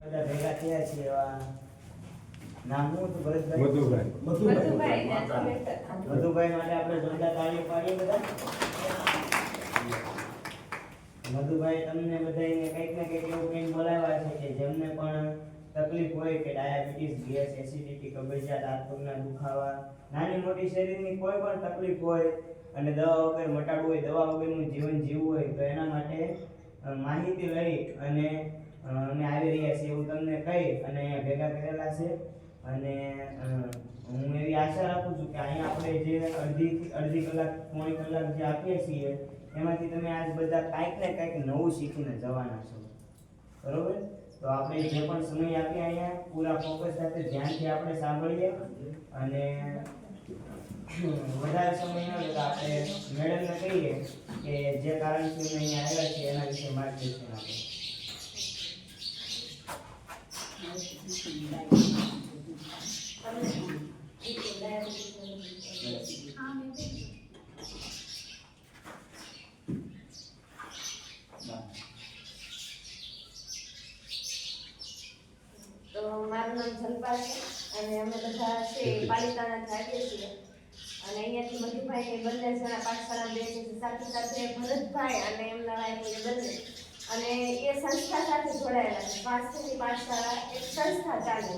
બધા ભેગા થયા છે એવા. નામ હતું ભરતભાઈ? મધુભાઈ. મધુભાઈ. મધુભાઈ માટે આપણે જોરદાર તાળીઓ પાડીએ બધા. મધુભાઈ તમને બધાને કંઈક ને કંઈક એવું કંઈક બોલાવ્યા છે કે જેમને પણ તકલીફ હોય કે ડાયાબિટીસ ગેસ એસિડિટી કબજિયાત હાથ પગના દુખાવા નાની મોટી શરીરની કોઈ પણ તકલીફ હોય અને દવા વગર મટાડવું હોય દવા વગરનું જીવન જીવવું હોય તો એના માટે માહિતી લઈ અને અમે આવી રહ્યા છીએ એવું તમને કહી અને ભેગા કરેલા છે. અને હું એવી આશા રાખું છું કે અહીંયા આપણે જે અડધી અડધી કલાક, પોણી કલાક જે આપીએ છીએ, એમાંથી તમે આજ બધા કાંઈક ને કાંઈક નવું શીખીને જવાના છો. બરોબર? તો આપણે જે પણ સમય આપીએ અહીંયા, પૂરા ફોકસ સાથે ધ્યાનથી આપણે સાંભળીએ. અને, વધારે સમય ન લેતા આપણે મેડમને કહીએ કે જે કારણથી અમે અહીંયા આવ્યા છીએ, એના વિશે માર્ગદર્શન આપો તો મારું નામ જલપા છે અને અમે બધા છે પાલિતાના જાગીએ છીએ. અને અહીંયાથી મધુભાઈ બંને જણા પાઠશાળા બે સાથે સાથે ભરતભાઈ અને એમના વાઈફ બંને. અને એ સંસ્થા સાથે જોડાયેલા છે. સ્વાસ્થ્યની પાઠશાળા એક સંસ્થા ચાલે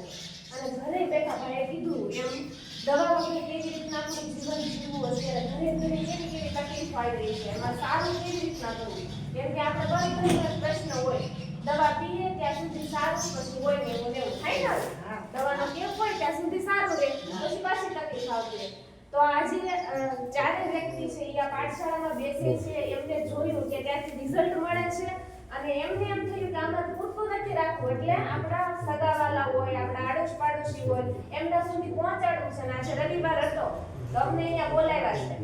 અને ઘરે બેઠા ભાઈએ કીધું એમ દવા વગર કેવી રીતના આપણું જીવન જીવવું અત્યારે ઘરે ઘરે કેવી કેવી તકલીફ આવી રહી છે. એમાં સારું કેવી રીતના કરવું? કેમ કે આપણે ઘણી ઘણી પ્રશ્ન હોય, દવા પીએ ત્યાં સુધી સારું પછી હોય ને એવું એવું થાય ને? દવાનો કેમ હોય ત્યાં સુધી સારું રહે, પછી પાછી તકલીફ આવતી રહે. તો આજે ચારે વ્યક્તિ છે એ આ પાઠશાળામાં બેસે છે, એમને જોયું કે ત્યાંથી રિઝલ્ટ મળે છે અને એમને એમ થયું કે આમાં પૂરતું નથી રાખવું, એટલે આપણા સગાવાલા હોય, આપણા આડોશ પાડોશી હોય, એમના સુધી પહોંચાડવું છે અને આજે રવિવાર હતો, તો અમને અહીંયા બોલાવ્યા છે.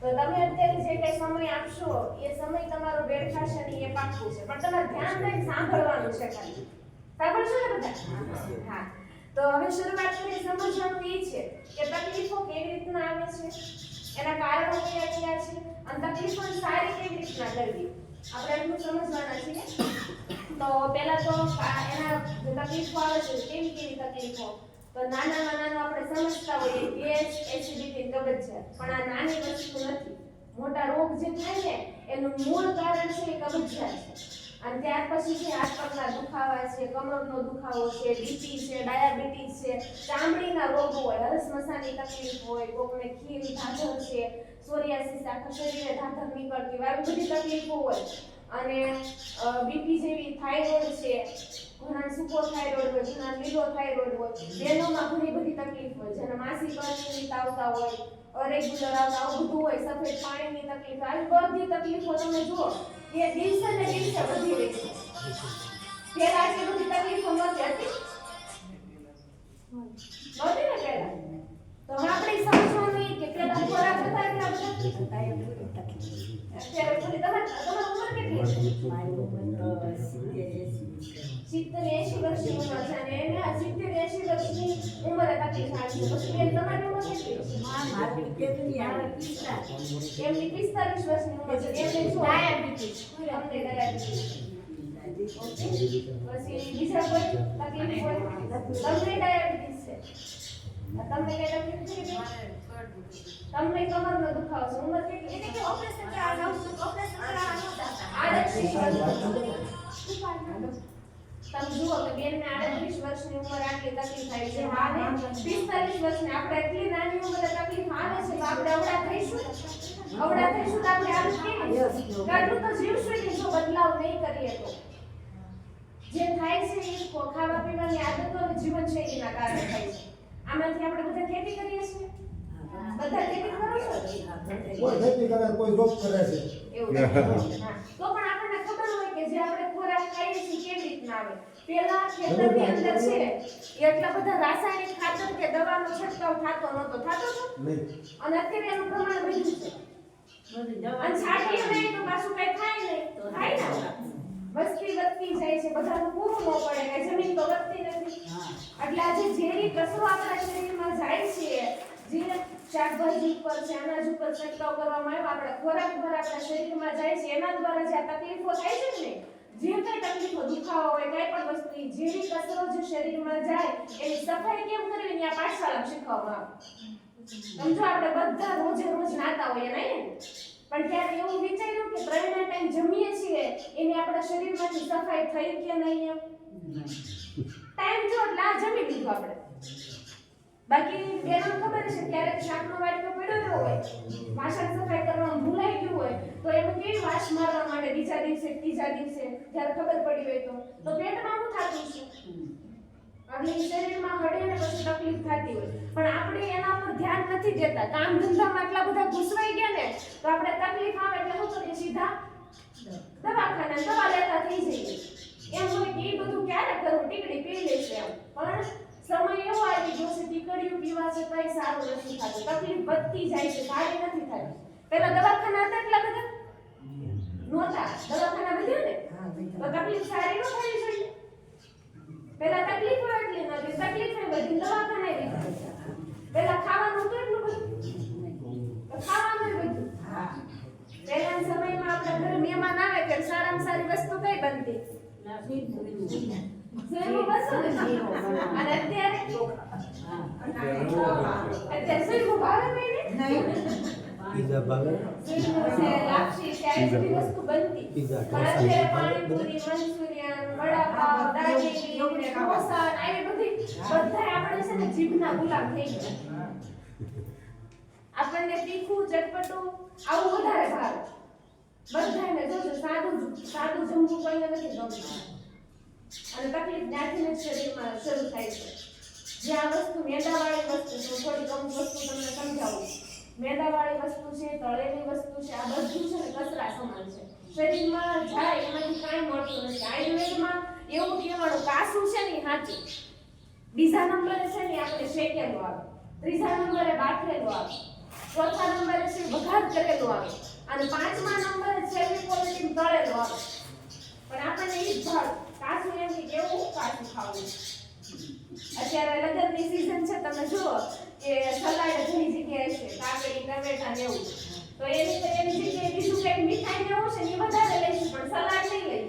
તો તમે અત્યારે જે કઈ સમય આપશો, એ સમય તમારો વેડફાશે નહીં એ પાક્કું છે. પણ તમારે ધ્યાન દઈને સાંભળવાનું છે ખાલી. સાંભળશો ને બધા? હા. તો હવે શરૂઆત કરીએ, સમજવાનું એ છે કે તકલીફો કેવી રીતના આવે છે, એના કારણો કયા કયા છે, અને તકલીફોને સારી કેવી રીતના કરવી? આપણે એટલું સમજવાના છીએ. તો પહેલા તો એના તકલીફો આવે છે, કેવી કેવી તકલીફો તો નાનામાં નાનું આપણે સમજતા હોઈએ ગેસ એસિડિટી કબજિયાત પણ આ નાની વસ્તુ નથી. મોટા રોગ જે થાય ને, એનું મૂળ કારણ છે એ કબજિયાત છે. અને ત્યાર પછી છે હાથ પગના દુખાવા છે, કમરનો દુખાવો છે બીપી છે, ડાયાબિટીસ છે. ચામડીના રોગ હોય હરસ મસાની તકલીફ હોય, કોકને ખીર ભાજર છે સોરિયાસિસ આખા શરીરે ધાધર નીકળતી આવી બધી તકલીફો હોય. અને બીપી જેવી થાઇરોઇડ છે, ઘણા સુપર થાઇરોઇડ હોય, ઘણા લીલો થાઇરોઇડ હોય બહેનોમાં ઘણી બધી તકલીફ હોય. જેને માસિક અનિયમિત આવતા હોય અરેગ્યુલર આવતા, આવું બધું હોય સફેદ પાણીની તકલીફ આવી બધી તકલીફો તમે જુઓ, એ દિવસે ને દિવસે વધી રહી છે. પહેલા આટલી બધી તકલીફો નહોતી, હતી? નહોતી ને પહેલા તો આપણે સમજવાનું કે પહેલા ખોરાક હતા એટલા બધા અત્યારે તમારી તમારી ઉંમર કેટલી વર્ષની ઉંમર છે અને એને વર્ષની ઉંમરે તકલીફ આવી પછી એમની પિસ્તાલીસ વર્ષની ઉંમર પછી બીજા કોઈ તકલીફ તમને કઈ તકલીફ તમને કમરનો દુખાવો છે ઉંમર કેટલી એટલે કે ઓપરેશન કરાવવાનું ઓપરેશન કરાવવાનું આડત્રીસ વર્ષ તમે જુઓ કે બેન ને આડત્રીસ વર્ષની ઉંમર આટલી તકલીફ થાય છે. માને પિસ્તાલીસ વર્ષની. આપણે એટલી નાની ઉંમરે તકલીફ આવે છે તો આપણે અવડા થઈશું અવડા થઈશું તો આપણે આવું કેવી કેટલું તો જીવશું નહીં જો બદલાવ નહીં કરીએ તો. જે થાય છે એ ખાવા પીવાની આદતો અને જીવનશૈલીના કારણે થાય છે. આમાંથી આપણે બધા ખેતી કરીએ છીએ. બધા ખેતી કરો છો? કોઈ ખેતી કરે કોઈ જોબ કરે છે. એવું તો પણ આપણને ખબર હોય કે જે આપણે ખોરાક ખાઈએ છીએ કેવી રીતના આવે. પેલા ખેતરની અંદર છે એટલા બધા રાસાયણિક ખાતર કે દવાનો છંટકાવ થતો નહોતો થતો હતો અને અત્યારે એનું પ્રમાણ વધ્યું છે. અને છાંટીએ નહીં તો પાછું કઈ થાય નહીં. થાય ને વસ્તી વધતી જાય છે બધાનું પૂરું ન પડે કે જમીન તો વધતી નથી. એટલે આજે ઝેરી કચરો આપણા શરીરમાં જાય છે જે શાકભાજી ઉપર છે અનાજ ઉપર છંટકાવ કરવામાં આવ્યો. આપણે ખોરાક પર આપણા શરીરમાં જાય છે એના દ્વારા જે આ તકલીફો થાય છે ને જે કઈ તકલીફો દુખાવો હોય કઈ પણ વસ્તુ જેવી કચરો જે શરીરમાં જાય એની સફાઈ કેમ કરવી એની આ પાઠશાળામાં શીખવવામાં આવે. સમજો આપણે બધા રોજે રોજ નાતા હોઈએ નહીં પણ ત્યારે એવું વિચાર્યું કે ત્રણેય ટાઈમ જમીએ છીએ એની આપણા શરીરમાંથી સફાઈ થઈ કે નહીં એમ? ટાઈમ જો એટલે આ જમી લીધું આપણે. બાકી તેનું ખબર છે ક્યારેક શાકનો વાટકો રહ્યો હોય. વાસણ સફાઈ કરવાનું ભૂલાઈ ગયું હોય, તો એમાં કેવી વાસ મારવા માટે બીજા દિવસે, ત્રીજા દિવસે, જ્યારે ખબર પડી હોય તો. તો પેટમાં શું થતું છે એટલે શરીરમાં હળે ને પછી તકલીફ થતી હોય. પણ આપણે એના પર ધ્યાન નથી દેતા. કામ ધંધામાં આટલા બધા ઘૂસવાઈ ગયા ને, તો આપણે તકલીફ આવે એટલે શું કરીએ? સીધા દવાખાને દવા લેતા થઈ જઈએ. એમ હોય કે એ બધું ક્યારે કરવું ટીકડી પી લેશે એમ. પણ સમય એવો આવી ગયો છે ટીકડીઓ પીવા છતાંય સારું નથી થતું. તકલીફ વધતી જાય છે સારી નથી થતી. પેલા દવાખાના હતા એટલા બધા? નહોતા. દવાખાના વધ્યા ને? તો તકલીફ સારી ન થવી જોઈએ. પેલા તકલીફ એટલી નથી તકલીફ બધી દવાખાના લીધી પેલા ખાવાનું તો એટલું બધું ખાવાનું બધું. પહેલાના સમયમાં આપણા ઘરે મહેમાન આવે ત્યારે સારામાં સારી વસ્તુ કઈ બનતી? ને અને અત્યારે અત્યારે સેવું ભાવે કોઈને? પીઝા ભાવે લાપસી છે, વસ્તુ બનતી. પીઝા, પણ પાણીપુરી, મંચુરિયન, વડાપાવ, દાબેલી, ને ઢોસા, આવી બધી બધાય આપણે છે ને જીભના ગુલામ થઈ ગયા આપણને તીખું ચટપટું આવું વધારે ભાવે બધાને જોજો સાદું સાદું જમવું કોઈને નથી ગમતું અને તકલીફ ત્યાંથી જ શરીરમાં શરૂ થાય છે. જે આ વસ્તુ મેદાવાળી વસ્તુ છે થોડીક અમુક વસ્તુ તમને સમજાવું. મેદાવાળી વસ્તુ છે, તળેલી વસ્તુ છે, આ બધું છે ને કચરા સમાન છે. શરીરમાં જાય એમાંથી કાંઈ મળતું નથી. આયુર્વેદમાં એવું કહેવાનું કાસું છે ને સાચું. બીજા નંબરે છે ને આપણે શેકેલું આવે. ત્રીજા નંબરે બાફેલું આવે. ચોથા નંબરે છે વઘાર કરેલું આવે. અને પાંચમા નંબરે છે એવી ક્વોલિટી તળેલું આવે. પણ આપણને એ જ ભાવ કાચું એમ કેવું કાચું ખાવું. અત્યારે લગ્નની સીઝન છે, તમે જુઓ કે સલાડ ઘણી જગ્યાએ છે, કાકડી, ટમેટા ને એવું. તો એ રીતે એની જગ્યાએ બીજું કંઈક મીઠાઈ ને એવું ને વધારે લઈશું, પણ સલાડ નહીં લઈએ.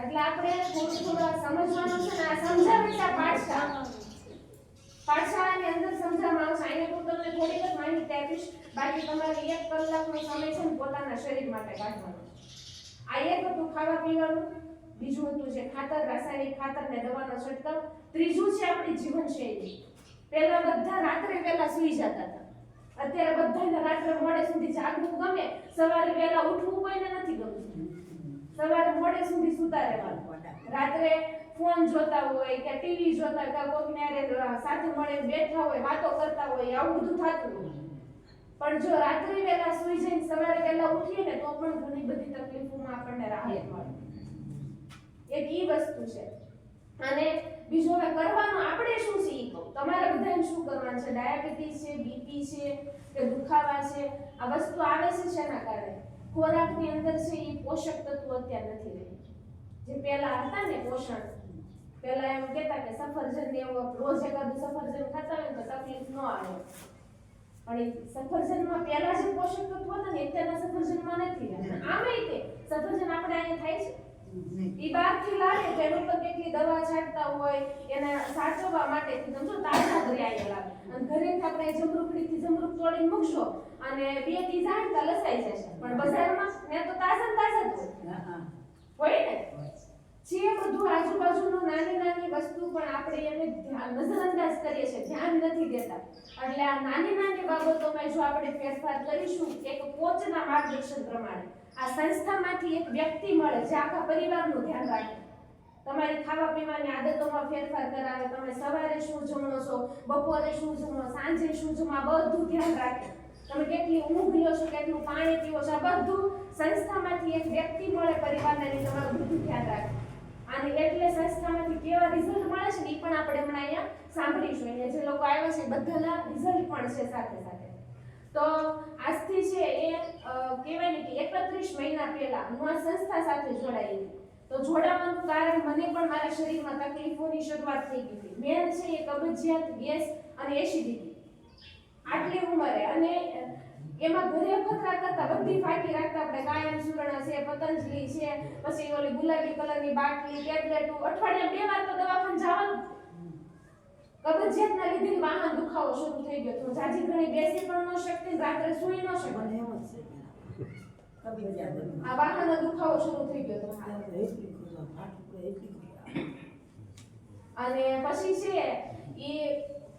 એટલે આપણે થોડું થોડું સમજવાનું છે ને, આ સમજાવે પાઠશા પાઠશાળાની અંદર સમજાવવામાં આવશે અહીંયા હું તમને થોડીક જ માહિતી આપીશ. બાકી તમારે એક કલાકનો સમય છે ને પોતાના શરીર માટે કાઢવાનો. આ એક હતું ખાવા પીવાનું બીજું હતું છે ખાતર, રાસાયણિક ખાતર ને દવાનો છંટકાવ. ત્રીજું છે આપણી જીવનશૈલી. પહેલા બધા રાત્રે પહેલા સૂઈ જતા હતા. અત્યારે બધાને રાત્રે મોડે સુધી જાગવું ગમે. સવારે પહેલા ઉઠવું કોઈને નથી ગમતું. સવારે મોડે સુધી સુતા રહેવાનું. રાત્રે ફોન જોતા હોય કે ટીવી જોતા કે કોઈક ન્યારે સાથે મળીને બેઠા હોય, વાતો કરતા હોય, આવું બધું થતું હોય. પણ જો રાત્રે વહેલા સુઈ જઈને સવારે વહેલા ઉઠીએ ને તો પણ ઘણી બધી તકલીફોમાં આપણને રાહત મળે. એક ઈ વસ્તુ છે. અને બીજું હવે કરવાનું આપણે શું છે ઈ કહું તમારે બધાને શું કરવાનું છે? ડાયાબિટીસ છે બીપી છે કે દુખાવા છે? આ વસ્તુ આવે છે શેના કારણે? ખોરાકની અંદર છે એ પોષક તત્વો અત્યારે નથી રહી. જે પહેલા હતા ને પોષણ પહેલા એમ કહેતા કે સફરજન ને એવું રોજ એકાદું સફરજન ખાતા હોય તો તકલીફ ન આવે. પણ સફરજનમાં પહેલા જે પોષક તત્વો હતા ને અત્યારના સફરજનમાં નથી રહ્યા આમે તે સફરજન આપણે અહીંયા થાય છે? ઈ બહારથી લાવે તો એની ઉપર કેટલી દવા છાંટતા હોય એને સાચવવા માટે સમજો તાજા ઘરે આવેલા અને ઘરે આપણે જમરૂખડીથી જમરૂખ તોડીને મૂકશો અને બેથી જાય લસાઈ જશે. પણ બજારમાં ને તો તાજા તાજા જ હોય. હોય ને? જે બધું આજુબાજુનું નાની નાની વસ્તુ પણ આપણે એને નજરઅંદાજ કરીએ છીએ ધ્યાન નથી દેતા. એટલે આ નાની નાની બાબતોમાં જો આપણે ફેરફાર કરીશું એક કોચના માર્ગદર્શન પ્રમાણે. આ સંસ્થામાંથી એક વ્યક્તિ મળે જે આખા પરિવારનું ધ્યાન રાખે. તમારી ખાવા પીવાની આદતોમાં ફેરફાર કરાવે, તમે સવારે શું જમો છો, બપોરે શું જમો સાંજે શું જમો બધું ધ્યાન રાખે. તમે કેટલી ઊંઘ લો છો, કેટલું પાણી પીવો છો, આ બધું સંસ્થામાંથી એક વ્યક્તિ મળે પરિવારને અને તમારું બધું ધ્યાન રાખે. અને એટલે સંસ્થામાંથી કેવા રિઝલ્ટ મળે છે એ પણ આપણે હમણાં અહીંયા સાંભળીશું. અહીંયા જે લોકો આવ્યા છે બધાના રિઝલ્ટ પણ છે સાથે સાથે. તો આજથી છે એ કહેવાય ને કે એકત્રીસ મહિના પહેલા હું આ સંસ્થા સાથે જોડાયેલી તો જોડાવાનું કારણ મને પણ મારા શરીરમાં તકલીફોની શરૂઆત થઈ ગઈ હતી. મેન છે એ કબજિયાત ગેસ અને એસિડિટી. આટલી ઉંમરે અને એમાં ઘરે ખતરા કરતા બધી ફાકી રાખતા આપણે કાયમ સુરણા છે, પતંજલિ છે, પછી ઓલી ગુલાબી કલરની બાટલી, ટેબ્લેટ, અઠવાડિયા બે વાર તો દવાખાને જવાનું કબજિયાતના લીધે વાહન દુખાવો શરૂ થઈ ગયો તો જાજી ઘણી બેસી પણ ન શકતી રાત્રે સૂઈ ન શકે મને એમ જ. આ વાહનનો દુખાવો શરૂ થઈ ગયો તો. અને પછી છે એ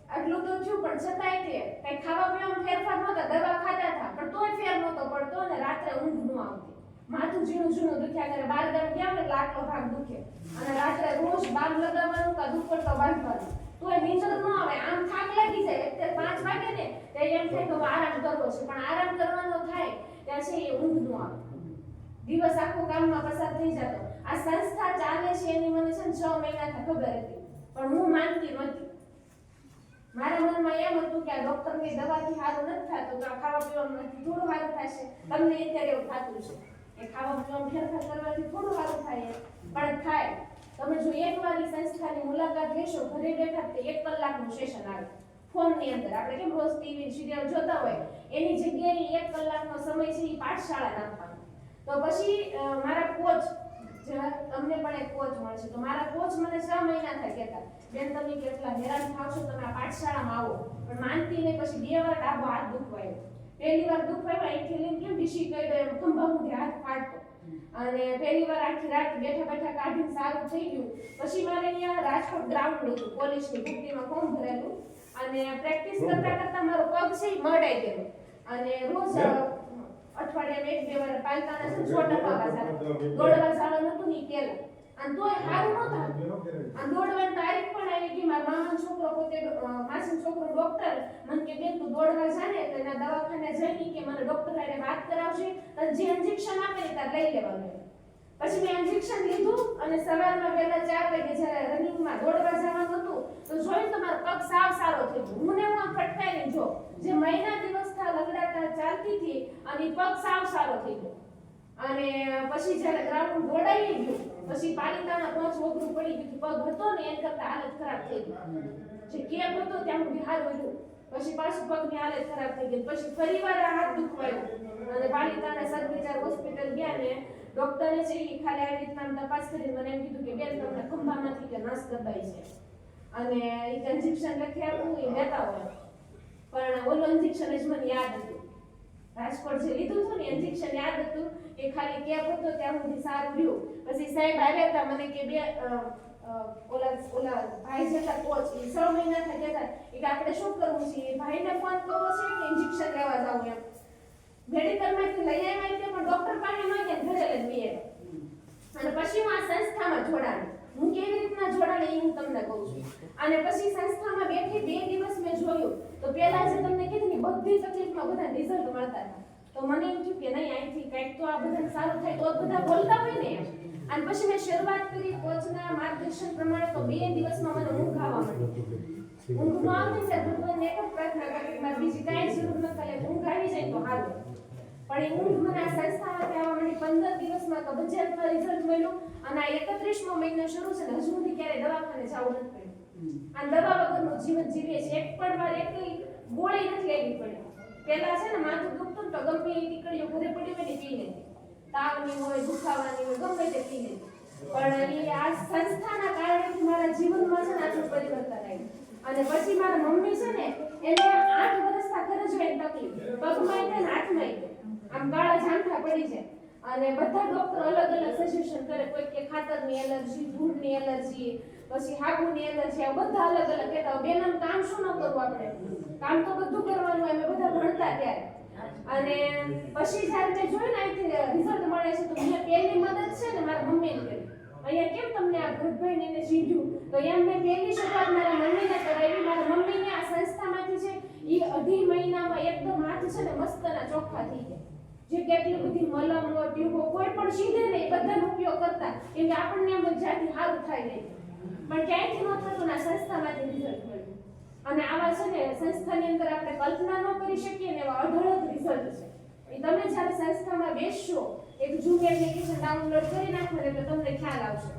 આટલું તો થયું પણ છતાંય તે કઈ ખાવા પીવામાં ફેરફાર નહોતા દવા ખાતા હતા. પણ તોય ફેર નહોતો પડતો અને રાત્રે ઊંઘ ન આવતી. માથું ઝીણું ઝીણું દુખ્યા કરે બાર ગામ ગયા ને એટલે ભાગ દુખે. અને રાત્રે રોજ બાર લગાવવાનું કા દુપટ્ટો બાંધવાનો. તોય નીંદર ન આવે. આમ થાક લાગી જાય. એટલે પાંચ વાગે ને, તે એમ થાય કે આરામ કરવો છે. પણ આરામ કરવાનો થાય, ત્યાં છે એ ઊંઘ ન આવે. દિવસ આખો કામમાં પસાર થઈ જતો. આ સંસ્થા ચાલે છે એની મને છે ને છ મહિનાથી ખબર હતી. પણ હું માનતી નહોતી. મારા મનમાં એમ હતું કે આ ડોક્ટરની દવાથી સારું નથી થતું, તો આ ખાવા પીવામાંથી થોડું સારું થશે. તમને અત્યારે એવું થતું છે કે ખાવા પીવાનું ફેરફાર કરવાથી થોડું સારું થાય પણ થાય. તમે જો એક વારની સંસ્થાની મુલાકાત લેશો, ઘરે બેઠા તે એક કલાકનું સેશન આવે. ફોનની અંદર. આપણે કેમ રોજ ટીવી સિરિયલ જોતા હોય? એની જગ્યાએ એક કલાકનો સમય છે એ પાઠશાળા નાખવાનો તો પછી મારા કોચ તમને પણ એક કોચ મળશે તો મારા કોચ મને છ મહિના થાય કહેતા, બેન, તમે કેટલા હેરાન થાવ છો, તમે આ પાઠશાળામાં આવો. પણ માનતી નહીં પછી બે વાર ડાબો હાથ દુખવાયો. પહેલી વાર દુખવાયો અહીંથી લઈને કેમ ડીશી કર્યો ગયો ખંભા સુધી હાથ ફાટતો. અને પહેલી વાર રાત બેઠા બેઠા કાઢીને સારું થઈ ગયું. પછી મારે અહીંયા રાજકોટ ગ્રાઉન્ડ હતું પોલીસની ભરતીમાં ફોર્મ ભરેલું. અને પ્રેક્ટિસ કરતા કરતા મારો પગ છે ઈ મરડાઈ ગયો. અને રોજ અઠવાડિયામાં એક બે વાર પાલતાના છે છોટા પાવા સાથે દોડવા જવાનું નતું ની કેલા. અને તોય સારું નહોતું. અને દોડવાની તારીખ પણ આવી ગઈ. મારા મામાનો છોકરો પોતે માસીનો છોકરો ડોક્ટર મને કે બેન તું દોડવા જાને તો એના દવાખાને જઈ કે મને ડોક્ટર હારે વાત કરાવશે અને જે ઇન્જેક્શન આપે ને તાર લઈ લેવાનું. પછી મેં ઇન્જેક્શન લીધું અને સવારમાં વહેલા ચાર વાગે જ્યારે રનિંગમાં દોડવા જવાનું હતું, તો જોયું તો મારો પગ સાવ સારો થઈ હું ને હું ફટકાઈને જો, જે મહિના દિવસ થા લગડાતા ચાલતી હતી, અને પગ સાવ સારો થઈ ગયો. અને પછી જ્યારે ગ્રાઉન્ડ દોડાઈ ગયું, પછી પાલિતાના પહોંચ વગરું પડી ગયું પગ હતો ને, એન કરતા હાલત ખરાબ થઈ ગઈ. જે કેપ હતો ત્યાં હું બિહાર રહ્યું પછી પાછું પગની હાલત ખરાબ થઈ ગઈ. પછી ફરીવાર આ હાથ દુખવાયો. અને પાલિતાના સદવિચાર હોસ્પિટલ ગયા ને ડોક્ટરે છે એ ખાલી આવી રીતના તપાસ કરી મને એમ કીધું કે બેન, તમને ખંભામાંથી કે નસ દબાઈ છે. અને એક ઇન્જેક્શન લખી આપ્યું એ લેતા હોય. પણ ઓલો ઇન્જેક્શન જ મને યાદ હતું. રાજકોટ જે લીધું હતું ને ઇન્જેક્શન યાદ હતું, એ ખાલી કેપ હતો, ત્યાં સુધી સારું રહ્યું. પછી સાહેબ આવ્યા હતા, મને કે બે ઓલા ઓલા ભાઈ જેટલા કોચ એ છ મહિના થઈ ગયા એ કે આપણે શું કરવું છે? એ ભાઈને ફોન કરવો છે કે ઇન્જેક્શન લેવા જવું એમ? મેડિકલમાંથી લઈ આવ્યા છે, પણ ડોક્ટર પાસે ન ગયા, ઘરે લઈને બી આવ્યા. અને પછી હું આ સંસ્થામાં જોડાણી. હું કેવી રીતના જોડાણી હું તમને કહું છું. અને પછી સંસ્થામાં બેઠી બે દિવસ મેં જોયું. તો પહેલા જે તમને કીધું ને, બધી તકલીફમાં બધા રિઝલ્ટ મળતા હતા. તો મને એમ થયું કે નહીં, અહીંથી કંઈક તો આ બધાને સારું થાય, તો બધા બોલતા હોય ને અને પછી મેં શરૂઆત કરી કોચના માર્ગદર્શન પ્રમાણે તો બે દિવસમાં મને ઊંઘ આવવા માંડી. ઊંઘ ન આવતી એટલે ભગવાનને એક જ પ્રાર્થના કરી બીજી કાંઈ જરૂર ન થાય, ઊંઘ આવી જાય તો સારું. પણ એ ઊંઘ મને આ સંસ્થામાંથી આવવા માંડી પંદર દિવસમાં કબજિયાતમાં રિઝલ્ટ મળ્યું. અને આ એકત્રીસમો મહિનો શરૂ છે ને હજુ સુધી ક્યારેય દવાખાને જવું નથી પડ્યું. આ દવા વગરનું જીવન જીવીએ છીએ. એક પણ વાર એકલી ગોળી નથી લેવી પડી. પહેલા છે ને માથું દુખતું તો ગમે એ ટીકડીઓ ઘરે પડી હોય ને પી લેતી તાવની હોય દુખાવાની હોય ગમે તે પી લેતી પણ એ આ સંસ્થાના કારણે મારા જીવનમાં છે ને આટલું પરિવર્તન આવ્યું. અને પછી મારા મમ્મી છે ને એને આઠ વર્ષ ઘરે જ હોય તકલીફ. પગમાં ને હાથમાં આમ કાળા જામઠા પડી જાય. અને બધા ડોક્ટર અલગ અલગ સજેશન કરે. કોઈ કે ખાતરની એલર્જી ધૂળની એલર્જી પછી હાગુની એલર્જી આ બધા અલગ અલગ કહેતા બેન, આમ કામ શું ન કરવું આપણે? કામ તો બધું કરવાનું અમે બધા ભણતા ત્યારે. અને પછી જ્યારે મેં જોયું ને રિઝલ્ટ મળે છે, તો મેં પહેલી મદદ છે ને મારા મમ્મીને કરી. અહીંયા કેમ તમને આ ભરતભાઈને એને સીધ્યું તો એમ મેં પહેલી શરૂઆત મારા મમ્મીને કરાવી. મારા મમ્મીને આ સંસ્થામાંથી છે એ અઢી મહિનામાં એકદમ હાથ છે ને, મસ્તના ચોખ્ખા થઈ ગયા જે કેટલી બધી મલમો ટ્યુબો કોઈ પણ સીધે નહીં બધાનો ઉપયોગ કરતા. કેમ કે આપણને જ જાતિ સારું થાય નહીં. પણ ક્યાંયથી ન થતું ને આ સંસ્થામાંથી રિઝલ્ટ મળ્યું. અને આવા છે ને, સંસ્થાની અંદર આપણે કલ્પના ન કરી શકીએ ને એવા અઢળક રિઝલ્ટ છે. એ તમે જ્યારે સંસ્થામાં બેસશો, એક ઝૂમ એપ્લિકેશન ડાઉનલોડ કરી નાખો ને એટલે તમને ખ્યાલ આવશે.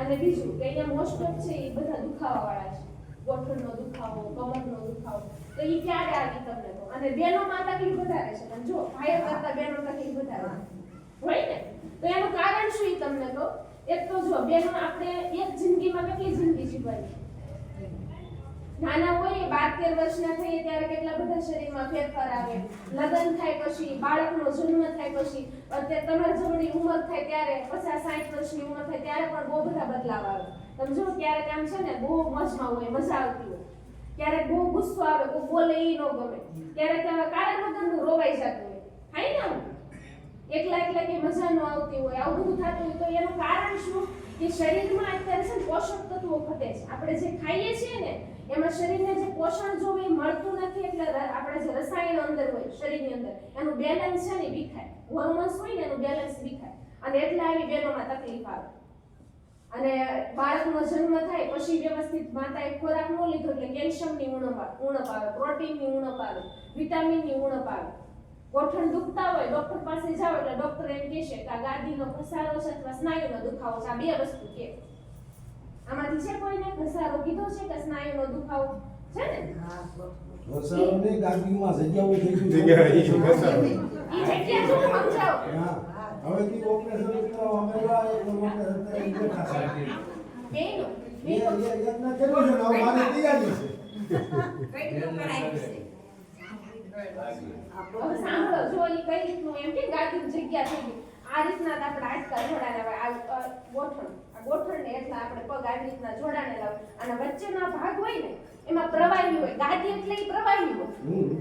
અને બીજું, કે અહીંયા મોસ્ટ ઓફ છે એ બધા દુખાવા વાળા છે. ગોઠણનો દુખાવો કમરનો દુખાવો, તો એ ક્યારે આવી તમને તો? અને બેનોમાં તકલીફ વધારે છે. અને જો ભાઈઓ કરતા બેનો તકલીફ વધારે હોય ને? તો એનું કારણ શું એ તમને તો? એક તો જો, બેનો આપણે એક જિંદગીમાં કેટલી જિંદગી જીવવાની? નાના હોય બાર તેર વર્ષના થઈએ ત્યારે કેટલા બધા શરીરમાં ફેરફાર આવે? લગ્ન થાય પછી, બાળકનો જન્મ થાય પછી, અત્યારે તમારી જમણી ઉંમર થાય ત્યારે પચાસ સાઠ વર્ષની ઉંમર થાય ત્યારે પણ બહુ બધા બદલાવ આવે. તમે જો ક્યારેક આમ છે ને બહુ મજમાં હોય, મજા આવતી હોય. ક્યારેક બહુ ગુસ્સો આવે, કોઈ બોલે એ ન ગમે. ક્યારેક કારણ વગરનું રોવાઈ જતું હોય. થાય ને? એકલા એકલા કે મજા ન આવતી હોય, આવું બધું થતું હોય તો એનું કારણ શું? કે શરીરમાં અત્યારે છે પોષક તત્વો ઘટે છે. આપણે જે ખાઈએ છીએ ને, એમાં શરીરને જે પોષણ જોવે એ મળતું નથી એટલે આપણે જે રસાયણ અંદર હોય, શરીરની અંદર, એનું બેલેન્સ છે ને વિખાય હોર્મોન્સ હોય ને એનું બેલેન્સ વિખાય અને એટલે આવી બેનોમાં તકલીફ આવે. અને બાળકનો જન્મ થાય પછી વ્યવસ્થિત માતાએ ખોરાક ન લીધો એટલે કેલ્શિયમની ઉણપ ઉણપ આવે પ્રોટીનની ઉણપ આવે વિટામિનની ઉણપ આવે. ગોઠણ દુખતા હોય ડોક્ટર પાસે જાઓ એટલે ડોક્ટર એમ કહેશે કે આ ગાદીનો ઘસારો છે અથવા સ્નાયુનો દુખાવો છે આ બે વસ્તુ કે આમાંથી છે કોઈને ઘસારો કીધો છે કે સ્નાયુનો દુખાવો છે ને? વસાવની ગાદીમાં જગ્યાઓ થઈ જગ્યા એ જગ્યા જો સમજાવો? હવે થી ઓપરેશન કરવા અમે ગયા એક ઓપરેશન કરી બેઠા છે બેનો એ બેનો એ યજ્ઞ કર્યો છે ને હવે મારી તૈયારી છે હવે સાંભળો કઈ રીતનું જગ્યા થઈ ગઈ? આ રીતના આપણે આજકાલ હોય ગોઠવણ આ એટલે આપણે પગ આવી રીતના જોડાણે લાવ. અને વચ્ચેનો ભાગ હોય ને એમાં પ્રવાહી હોય. ગાદી એટલે એ પ્રવાહી હોય.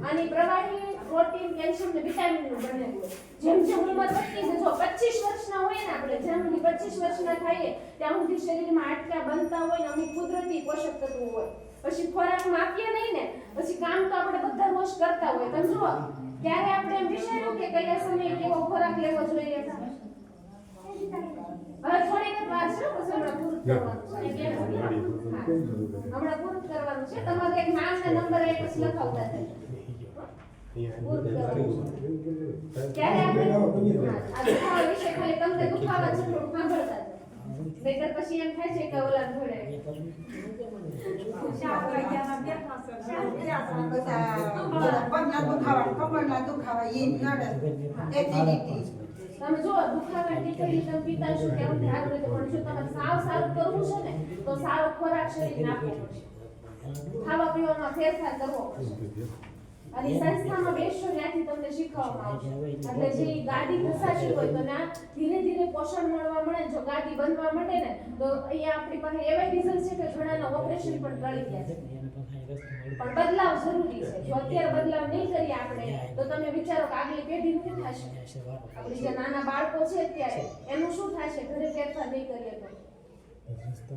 અને પ્રવાહી પ્રોટીન કેલ્શિયમ ને વિટામિનનું બનેલું હોય. જેમ જેમ ઉંમર વધતી છે જો 25 વર્ષના હોય ને આપણે જેમ સુધી 25 વર્ષના થઈએ ત્યાં સુધી શરીરમાં આટકા બનતા હોય ને અમુક કુદરતી પોષક તત્વો હોય. પછી ખોરાકમાં આપીએ નહીં ને પછી કામ તો આપણે બધા રોજ કરતા હોય. તમે જુઓ ત્યારે આપણે એમ વિચાર્યું કે કયા સમયે કેવો ખોરાક લેવો જોઈએ? હવે થોડીક જ વાર છે પછી હમણાં પૂરું કરવાનું છે. હમણાં પૂરું કરવાનું છે. તમારે એક નામ ને નંબર એ પછી લખાવતા થાય કરવાનું ક્યારે આપણે હા, આ દુખાવા વિશે ખાલી તમને દુખાવા છે થોડું સાંભળતા જાઓ. પછી એમ થાય છે કે ઓલા ઘોડે પગના દુખાવા કમરના દુખાવા એ નડે. એસિડિટી. તમે જો દુખાવા ટીકડી તમે પીતા છો કે અમને સારું પણ જો તમે સાવ સારું કરવું છે ને, તો સારો ખોરાક શરીર પડશે ખાવા પીવામાં ફેરફાર કરવો પડશે. અને સંસ્થામાં બેસશો ત્યાંથી તમને શીખવવામાં આવશે એટલે જે ગાડી ઘસાતી હોય તો ના ધીરે ધીરે પોષણ મળવા મળે જો ગાડી બનવા માંડે ને તો અહીંયા આપણી પાસે એવા રિઝલ્ટ છે કે ઘણાના ઓપરેશન પણ ટળી ગયા છે પણ બદલાવ જરૂરી છે જો અત્યારે બદલાવ નહીં કરીએ આપણે તો તમે વિચારો કે આગલી પેઢીનું શું થશે આપણી જે નાના બાળકો છે અત્યારે એનું શું થશે ઘરે ફેરફાર નહીં કરીએ તો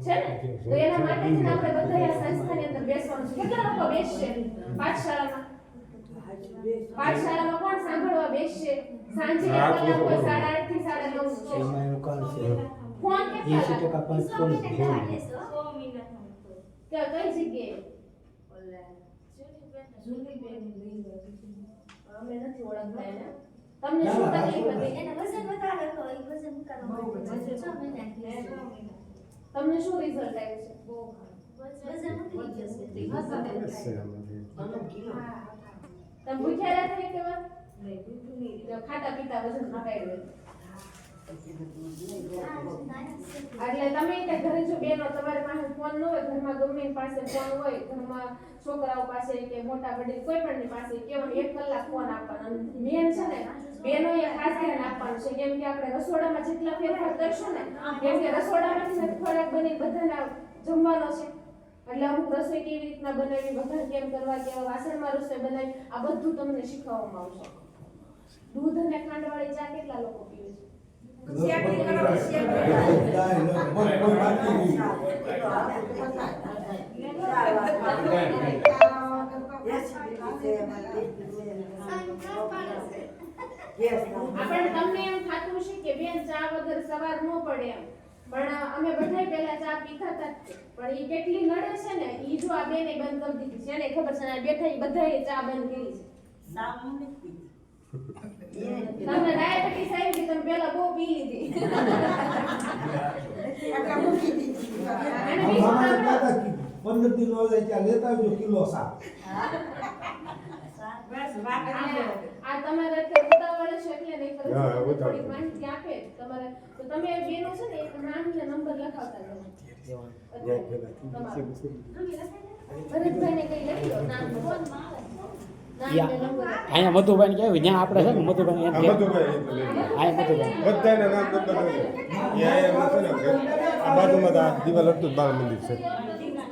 છે ને તો એના માટે જ આપણે બધા આ સંસ્થાની અંદર બેસવાનું છે કેટલા લોકો બેસશે પાઠશાળામાં પાઠશાળામાં કોણ સાંભળવા બેસશે? સાંજે એક હા, કલાક હોય તો સાડા આઠથી સાડા નવ છે ફોન કેટલા લાગે? કે કઈ જગ્યાએ? અમે નથી ઓળખતા એને. તમને શું તકલીફ હતી? એને વજન વધારે હતો એ વજન ઉતારવા માટે છ મહિના થયા છે. તમને શું રિઝલ્ટ આવ્યું છે? વજન ઉતરી ગયું છે. તમે પૂછ્યા નથી કે વાત જો ખાતા પીતા વજન ઘટાડ્યું એટલે તમે તે ઘરે જો બેનો, તમારી પાસે ફોન ન હોય, ઘરમાં ગમે પાસે ફોન હોય, ઘરમાં છોકરાઓ પાસે કે મોટા વડીલ કોઈ પણ પાસે કેવળ એક કલાક ફોન આપવાનો. મેન છે ને બેનો એ ખાસ ધ્યાન આપવાનું છે. કેમ કે આપણે રસોડામાં જેટલા ફેરફાર કરશું ને કેમ કે રસોડામાંથી ખોરાક બની બધાના જમવાનો છે. એટલે અમુક રસોઈ કેવી રીતના બનાવી વઘાર કેમ કરવા કેવા વાસણમાં રસોઈ બનાવી આ બધું તમને શીખવવામાં આવશે. દૂધ અને ખાંડવાળી ચા કેટલા લોકો પીવે છે? આપણે તમને એમ થાતું છે કે બેન ચા વગર સવાર ન પડે એમ. પણ અમે બધાય પહેલા ચા પીતા હતા પણ ઈ કેટલી નડે છે ને એ જો આ બેને બંધ કરી દીધી છે. એને ખબર છે ને બેઠા ઈ બધાએ ચા બંધ કરી છે. તમને ડાયાબિટીસ આવી ગઈ તમે પહેલા બહુ પી લીધી. એટલે મૂકી દીધી પંદર દિન ત્યાં લેતા આવજો કિલો શાક. બસ વાત. આ તમારે અત્યારે ઉતાવળ છે એટલે નહીં ખબર હા. ઉતાવળ. માહિતી આપે. તમારે તો તમે બેનો છે ને એક નામ ને નંબર લખાવતા જાઓ અહીંયા મધુભાઈ કહેવાય ત્યાં આપણે છે ને મધુભાઈ એમ. અહીંયા મધુભાઈ બધાના નામ આ બાજુમાં તો આ દિવાલ હતું જ બાળ મંદિર છે.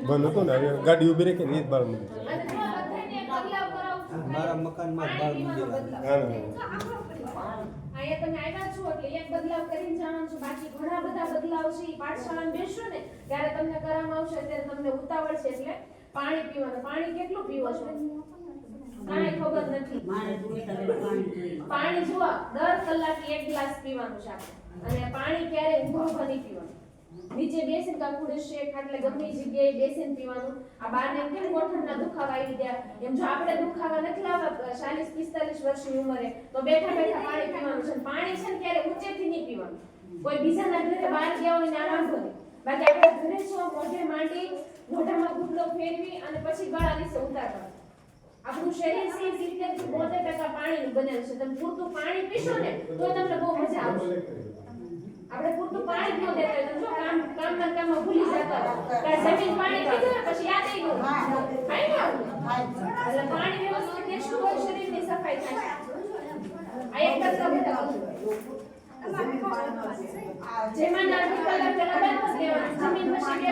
બંધ હતું ને ગાડી ઊભી રાખી ને એ જ બાળ મંદિર છે. અને જો બધાને એક બદલાવ કરાવું છું. મારા મકાનમાં હા. અહીંયા તમે આવ્યા છો એટલે એક બદલાવ કરીને જાણો છો. બાકી ઘણા બધા બદલાવ છે. પાઠશાળામાં બેસશો ને ત્યારે તમને કરવામાં આવશે ત્યારે તમને ઉતાવળ છે એટલે પાણી પીવાનું. પાણી કેટલું પીવો છો? કાંઈ ખબર નથી. પાણી. જુઓ દર કલાકે એક ગ્લાસ પીવાનું છે આપણે. અને પાણી ક્યારે ઊભા ઊભા નહીં પીવાનું. નીચે બેસીને કાં ખુડે શેક એટલે ગમે જગ્યાએ બેસીને પીવાનું. આ બારને કેમ ગોઠણના દુખાવા આવી ગયા. એમ જો આપણે દુખાવા નથી લાવવા ચાલીસ, પિસ્તાલીસ વર્ષની ઉંમરે, તો બેઠા બેઠા પાણી પીવાનું છે. પાણી છે ને ક્યારે ઊંચેથી નહીં પીવાનું. કોઈ બીજાના ઘરે બહાર ગયા હોય ને આરામ કરે. બાકી આપણે ઘરે છો, મોઢે માંડી, મોઢામાં ગુટલો ફેરવી અને પછી ગળા નીચે ઉતારવા. આપણું શરીર છે સિત્તેરથી બોતેર ટકા પાણીનું બનેલું છે. તમે પૂરતું પાણી પીશો ને, તો તમને બહુ મજા આવશે. આપણે પૂરતું પાણી ન દેતા જો કામ? કામના કામમાં ભૂલી જતા. જમીન પાણી પીધું ને પછી યાદ આવી ગયું. એટલે પાણી વ્યવસ્થિત લેશું હોય શરીરની સફાઈ થાય. આ એક બધા જેમાં નાની કલર પેલા દેવાનું જમીન પછી